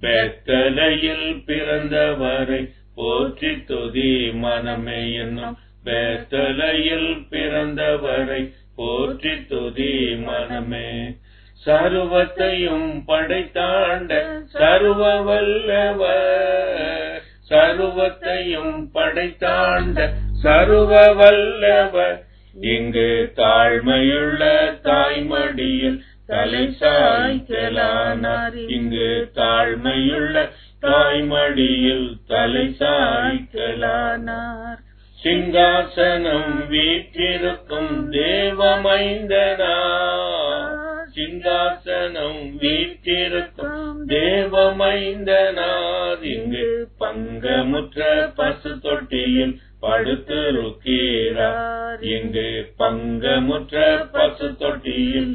பெத்தலையில் பிறந்தவரை போற்றி துதி மனமே என்னும் பெத்தலையில் பிறந்தவரை போற்றி துதி மனமே. சர்வத்தையும் படைத்தாண்ட சர்வ வல்லவர் சர்வத்தையும் படைத்தாண்ட சர்வ வல்லவர் இங்கு தாழ்மையுள்ள தாய்மடியில் தலை சாய்க்கலானார் இங்கு தாழ்மையுள்ள தாய்மடியில் தலை சாய்க்கலானார் சிங்காசனம் வீற்றிருக்கும் தேவமைந்தனா சிங்காசனம் வீற்றிருக்கும் தேவமைந்தனார். இங்கு பங்கமுற்ற பசு தொட்டியில் படுத்திருக்கிறார் இங்கு பங்கமுற்ற பசு தொட்டியில்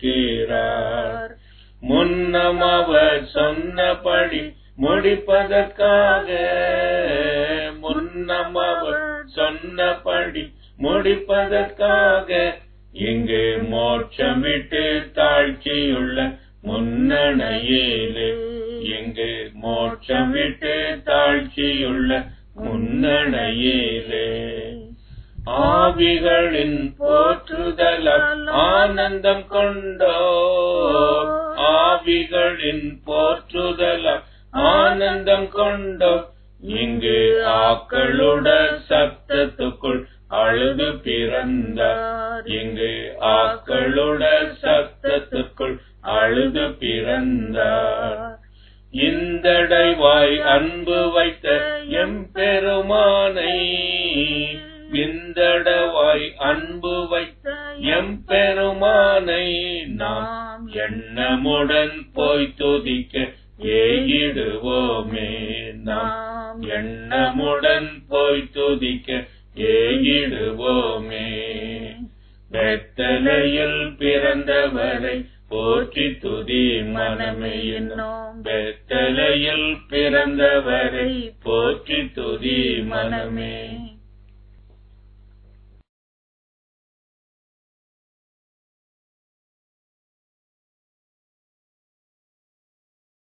படுத்திருக்கிறார் முன்னம் அவர் சொன்னபடி முடிப்பதற்காக முன்னம் அவர் சொன்னபடி முடிப்பதற்காக இங்கு மோட்சம் விட்டு தாழ்ச்சியுள்ள முன்னணையிலே இங்கு மோட்சம் விட்டு தாழ்ச்சியுள்ள முன்னணையிலே ஆவிகளின் போற்றுதலால் ஆனந்தம் கொண்டோ. ஆவிகளின் போற்றுதலால் ஆனந்தம் கொண்டோ. இங்கு ஆக்களுட சத்தத்துக்குள் அழுது பிறந்தார். இங்கு ஆக்களுட சத்தத்துக்குள் அழுது பிறந்தார். இந்தடைவாய் அன்பு வைத்த எம்பெருமானை விந்தடவாய் அன்பு வைத்த எம்பெருமானை நாம் எண்ணமுடன் போய் துதிக்க ஏகிடுவோமே. நாம் எண்ணமுடன் போய் துதிக்க ஏகிடுவோமே. வெத்தலையில் பிறந்தவரை போற்றி துதி மனமே என்னும் வெத்தலையில் பிறந்தவரை. போற்றி துதி மனமே